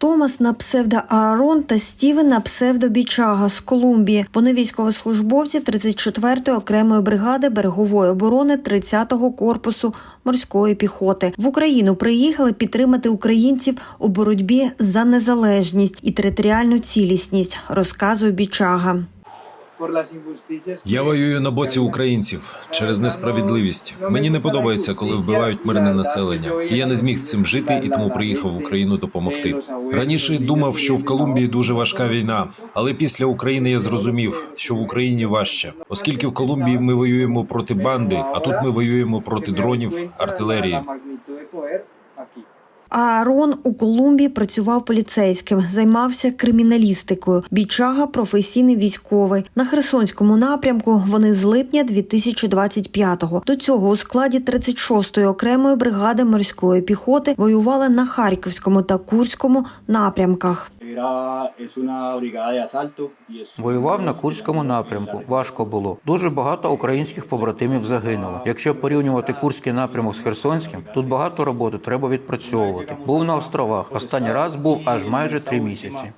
Томас на псевдо Аарон та Стівен на псевдо Бічага з Колумбії. Вони військовослужбовці 34-ї окремої бригади берегової оборони 30-го корпусу морської піхоти. В Україну приїхали підтримати українців у боротьбі за незалежність і територіальну цілісність, розказує Бічага. Я воюю на боці українців через несправедливість. Мені не подобається, коли вбивають мирне населення. І я не зміг з цим жити і тому приїхав в Україну допомогти. Раніше думав, що в Колумбії дуже важка війна, але після України я зрозумів, що в Україні важче, оскільки в Колумбії ми воюємо проти банди, а тут ми воюємо проти дронів, артилерії. Аарон у Колумбії працював поліцейським, займався криміналістикою. Бічага професійний військовий. На Херсонському напрямку вони з липня 2025-го. До цього у складі 36-ї окремої бригади морської піхоти воювали на Харківському та Курському напрямках. Воював на Курському напрямку. Важко було. Дуже багато українських побратимів загинуло. Якщо порівнювати Курський напрямок з Херсонським, тут багато роботи треба відпрацьовувати. Був на островах. Останній раз був аж майже три місяці.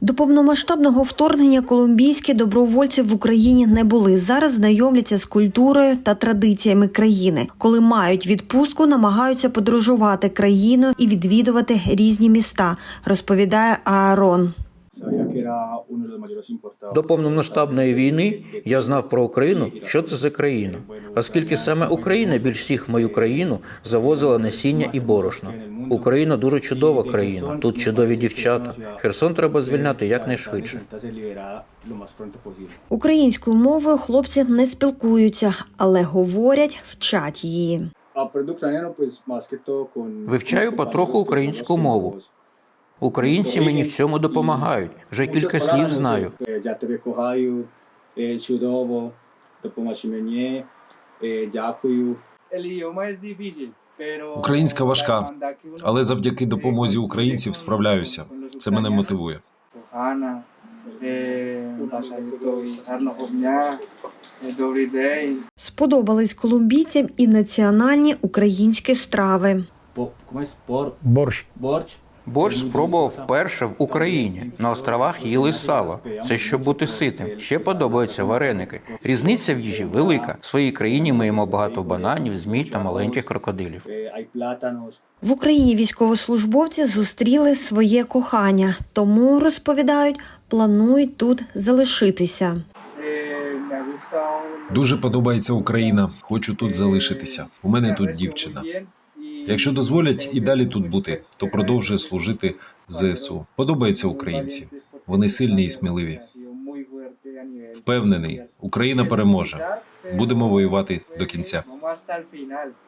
До повномасштабного вторгнення колумбійські добровольці в Україні не були. Зараз знайомляться з культурою та традиціями країни. Коли мають відпустку, намагаються подорожувати країною і відвідувати різні міста, розповідає Аарон. До повномасштабної війни я знав про Україну, що це за країна, оскільки саме Україна більш всіх в мою країну завозила насіння і борошно. Україна дуже чудова країна. Тут чудові дівчата. Херсон треба звільняти якнайшвидше. Українською мовою хлопці не спілкуються, але говорять, вчать її. Вивчаю потроху українську мову. Українці мені в цьому допомагають. Вже кілька слів знаю. Ya тебе кохаю, eh, чудово, допоможи мені, eh, дякую. Українська важка, але завдяки допомозі українців справляюся. Це мене мотивує. Е, бажаю гарного дня, е, добрий день. Сподобались колумбійцям і національні українські страви. Борщ. борщ. Борщ спробував вперше в Україні. На островах їли сало. Це щоб бути ситим. Ще подобаються вареники. Різниця в їжі велика. В своїй країні ми їмо багато бананів, змій та маленьких крокодилів. Hay plátanos. В Україні військовослужбовці зустріли своє кохання, тому розповідають, планують тут залишитися. Е, Дуже подобається Україна. Хочу тут залишитися. У мене тут дівчина. Якщо дозволять і далі тут бути, то продовжує служити в ЗСУ. Подобається українці. Вони сильні і сміливі. Впевнений, Україна переможе. Будемо воювати до кінця.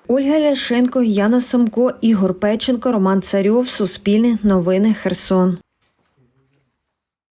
Ольга Ляшенко, Яна Самко, Ігор Печенко, Роман Царьов, Суспільне новини Херсон.